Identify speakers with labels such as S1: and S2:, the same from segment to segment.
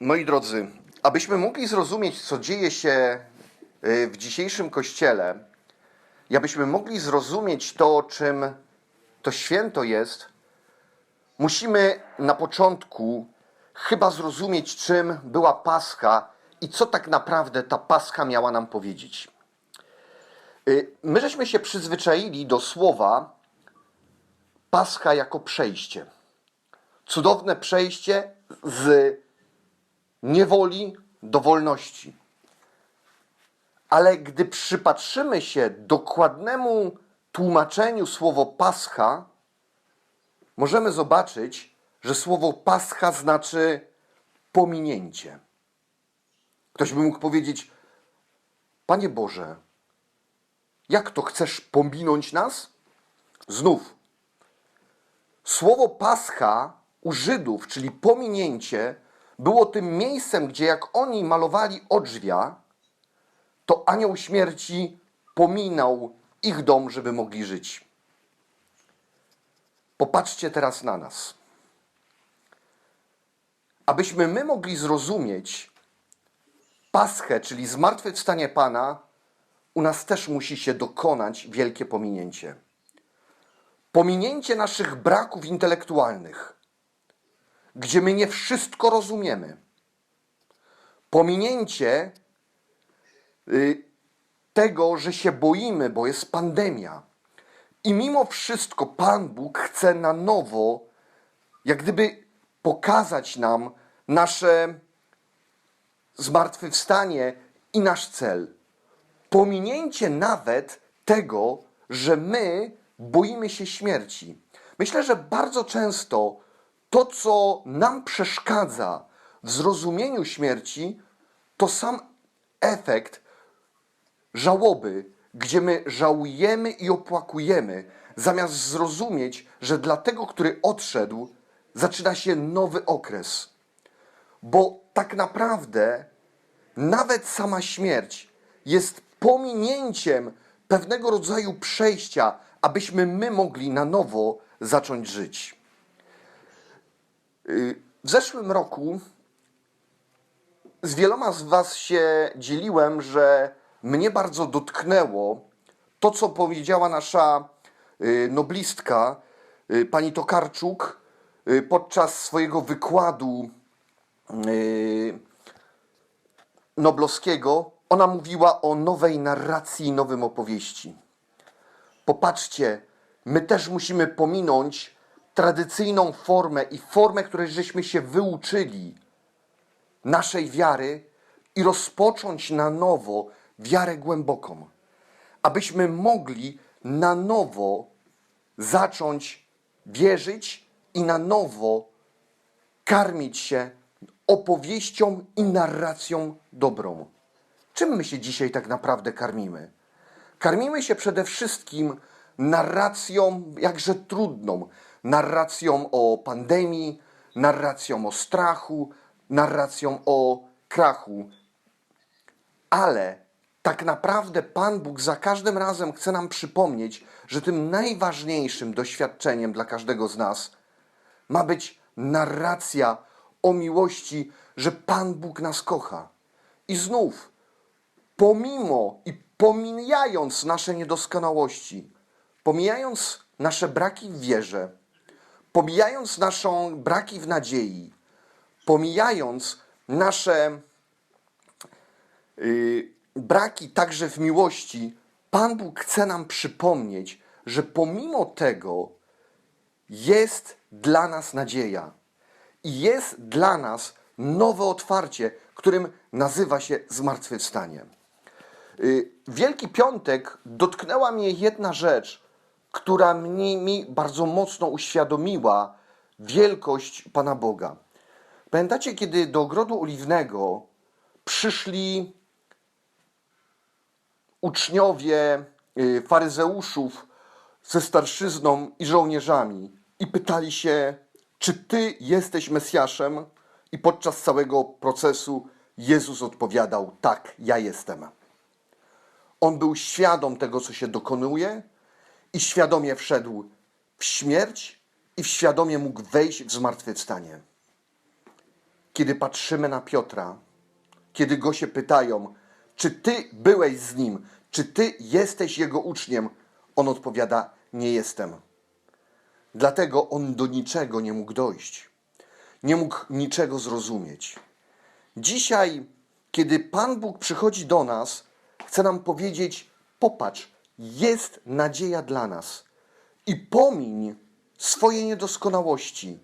S1: Moi drodzy, abyśmy mogli zrozumieć, co dzieje się y, w dzisiejszym kościele, i abyśmy mogli zrozumieć to, czym to święto jest, musimy na początku chyba zrozumieć, czym była Pascha i co tak naprawdę ta Pascha miała nam powiedzieć. Y, My żeśmy się przyzwyczaili do słowa Pascha jako przejście. Cudowne przejście z niewoli do wolności. Ale gdy przypatrzymy się dokładnemu tłumaczeniu słowo pascha, możemy zobaczyć, że słowo pascha znaczy pominięcie. Ktoś by mógł powiedzieć: Panie Boże, jak to chcesz pominąć nas? Znów, słowo pascha u Żydów, czyli pominięcie, było tym miejscem, gdzie jak oni malowali odrzwia, to anioł śmierci pominął ich dom, żeby mogli żyć. Popatrzcie teraz na nas. Abyśmy my mogli zrozumieć Paschę, czyli zmartwychwstanie Pana, u nas też musi się dokonać wielkie pominięcie. Pominięcie naszych braków intelektualnych, gdzie my nie wszystko rozumiemy. Pominięcie y, tego, że się boimy, bo jest pandemia. I mimo wszystko Pan Bóg chce na nowo, jak gdyby pokazać nam nasze zmartwychwstanie i nasz cel. Pominięcie nawet tego, że my boimy się śmierci. Myślę, że bardzo często to, co nam przeszkadza w zrozumieniu śmierci, to sam efekt żałoby, gdzie my żałujemy i opłakujemy, zamiast zrozumieć, że dla tego, który odszedł, zaczyna się nowy okres. Bo tak naprawdę nawet sama śmierć jest pominięciem pewnego rodzaju przejścia, abyśmy my mogli na nowo zacząć żyć. Y, W zeszłym roku z wieloma z Was się dzieliłem, że mnie bardzo dotknęło to, co powiedziała nasza y, noblistka, y, pani Tokarczuk, podczas swojego wykładu Noblowskiego. Ona mówiła o nowej narracji nowym opowieści. Popatrzcie, my też musimy pominąć tradycyjną formę i formę, której żeśmy się wyuczyli naszej wiary i rozpocząć na nowo wiarę głęboką, abyśmy mogli na nowo zacząć wierzyć i na nowo karmić się opowieścią i narracją dobrą. Czym my się dzisiaj tak naprawdę karmimy? Karmimy się przede wszystkim narracją jakże trudną, narracją o pandemii, narracją o strachu, narracją o krachu. Ale tak naprawdę Pan Bóg za każdym razem chce nam przypomnieć, że tym najważniejszym doświadczeniem dla każdego z nas ma być narracja o miłości, że Pan Bóg nas kocha. I znów, pomimo i pomijając nasze niedoskonałości, pomijając nasze braki w wierze, pomijając naszą braki w nadziei, pomijając nasze y, braki także w miłości, Pan Bóg chce nam przypomnieć, że pomimo tego jest dla nas nadzieja i jest dla nas nowe otwarcie, którym nazywa się zmartwychwstanie. Y, Wielki Piątek dotknęła mnie jedna rzecz, która mnie, mi bardzo mocno uświadomiła wielkość Pana Boga. Pamiętacie, kiedy do ogrodu oliwnego przyszli uczniowie y, faryzeuszów ze starszyzną i żołnierzami i pytali się, czy ty jesteś Mesjaszem? I podczas całego procesu Jezus odpowiadał: Tak, ja jestem. On był świadom tego, co się dokonuje, i świadomie wszedł w śmierć, i świadomie mógł wejść w zmartwychwstanie. kiedy patrzymy na Piotra, kiedy go się pytają, czy ty byłeś z nim, czy ty jesteś jego uczniem, on odpowiada: Nie jestem. Dlatego on do niczego nie mógł dojść. Nie mógł niczego zrozumieć. Dzisiaj, kiedy Pan Bóg przychodzi do nas, chce nam powiedzieć: Popatrz, jest nadzieja dla nas. I pomiń swoje niedoskonałości,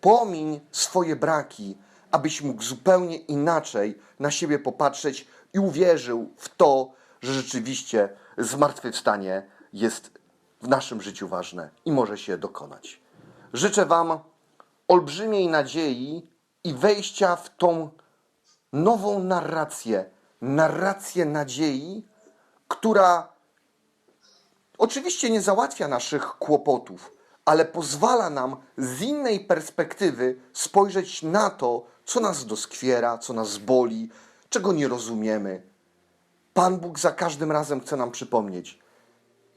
S1: pomiń swoje braki, abyś mógł zupełnie inaczej na siebie popatrzeć i uwierzył w to, że rzeczywiście zmartwychwstanie jest w naszym życiu ważne i może się dokonać. Życzę Wam olbrzymiej nadziei i wejścia w tą nową narrację, narrację nadziei, która oczywiście nie załatwia naszych kłopotów, ale pozwala nam z innej perspektywy spojrzeć na to, co nas doskwiera, co nas boli, czego nie rozumiemy. Pan Bóg za każdym razem chce nam przypomnieć: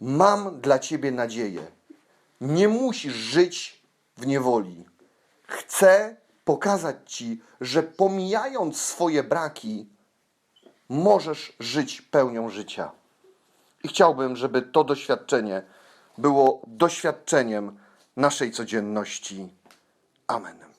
S1: Mam dla ciebie nadzieję. Nie musisz żyć w niewoli. Chcę pokazać ci, że pomijając swoje braki, możesz żyć pełnią życia. I chciałbym, żeby to doświadczenie było doświadczeniem naszej codzienności. Amen.